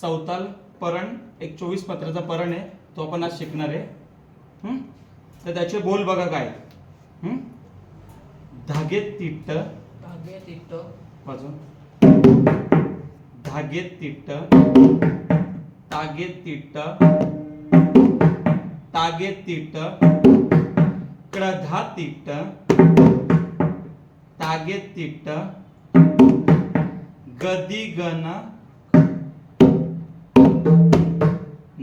चौताल परण एक चोवीस पत्राचा परण आहे तो आपण आज शिकणार आहे? तर त्याचे बोल बघा काय हं? धागे तिट्ट. धागे तिट्ट. वाजून धागे तिट्ट. तागे तिट्ट. तागे तिट्ट. क्रधा तिट्ट. तागे तिट्ट. गदी गण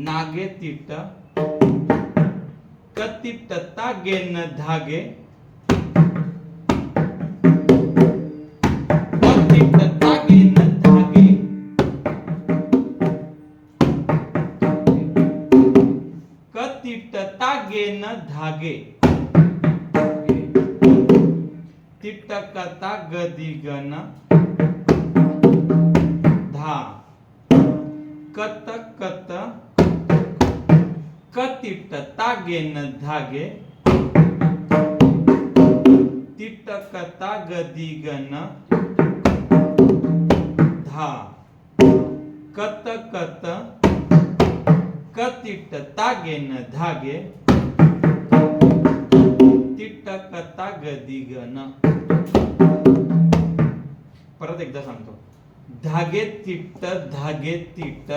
नागे तिट्ट कतिट्ट तागे न धागे। तागे न धागे। तिटकता धागे। गदी गण धा। कत कत कतिट्ट तागे न धागे तिट्ट कता गदी गण धा कत कत कतिट्ट तागे न धागे तिट्ट कता गदी गण परत एकदा सांगतो धागे तिट्ट धागे तिट्ट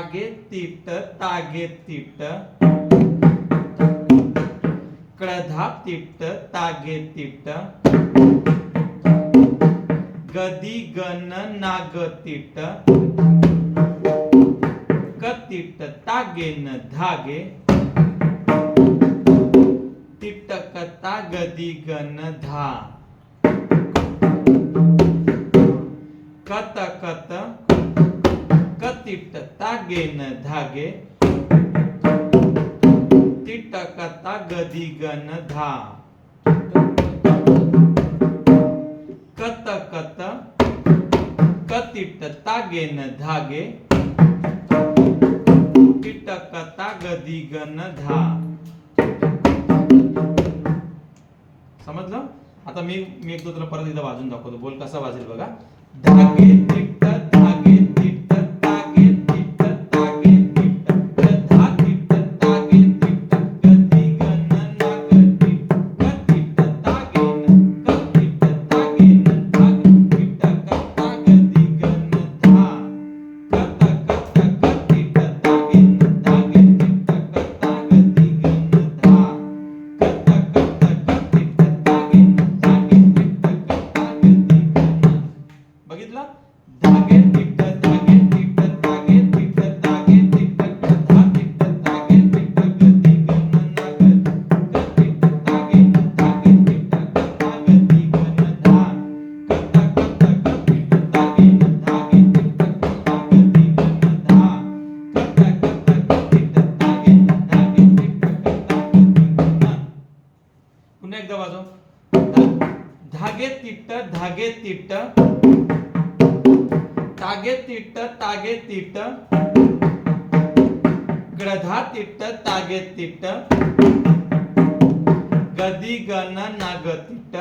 तागे तिट्ट तागे तिट्ट क्रधा तिट्ट तागे तिट्ट गदी गण नाग तिट्ट कतिट्ट तागे न धागे. तिट्ट कता गदी गण धा. कत कत कतिट्ट तागे धागे तिट्ट कता गदी गण धा. कत कत कतिट्ट तागे न धागे तिट्ट कता गदी गण धा. समजलं? आता मी मी एकदा तुला परत एकदा वाजून दाखवतो. बोल कसा वाजेल बघा? धागे. तिट्ट धागे तिट्ट तागे तिट्ट तागे तिट्ट ग्रधा तिट्ट तागे तिट्ट गदी गण नाग तिट्ट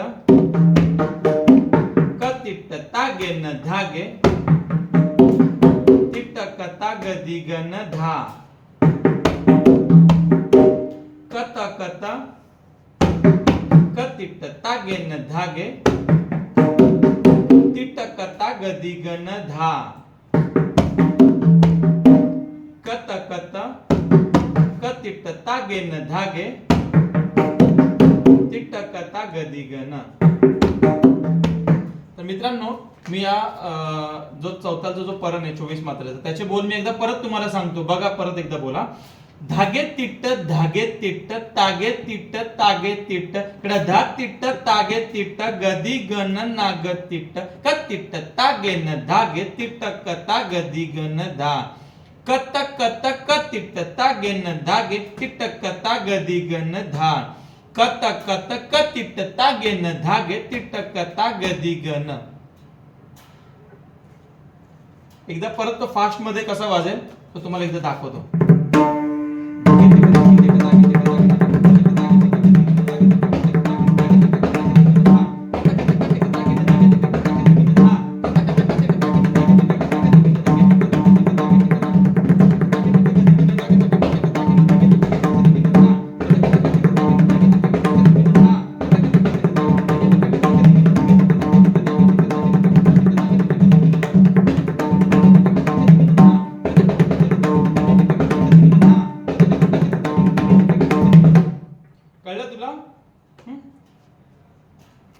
कतिट्ट तागे न धागे. तिट्ट कता गदी गण धा. कत कत. कतिट्ट तागे न धागे. तिट्ट गदिगन धा. कत कत कतिटता गेन धागे. तिटकता गदिगन तर मित्रांनो मी या अं, जो चौथाचा जो परण आहे चोवीस मात्रेचा त्याचे बोल मी एकदा परत तुम्हाला सांगतो. बघा परत एकदा बोला. धागे तिट्ट धागे तिट्ट तागे तिट्ट तागे तिट्ट धा तिट्ट तागे तिट्ट गदी गण नाग तिट्ट कतिट्ट तागे न धागे तिट्ट कता गदी गण धा. कत कत तिट्ट तागे न धागे तिट्ट कता गदी गण धा. कत कत तिट्ट तागे न धागे तिट्ट कता गदी गण. एकदा परत तो फास्टमध्ये कसा वाजेल तो तुम्हाला एकदा दाखवतो.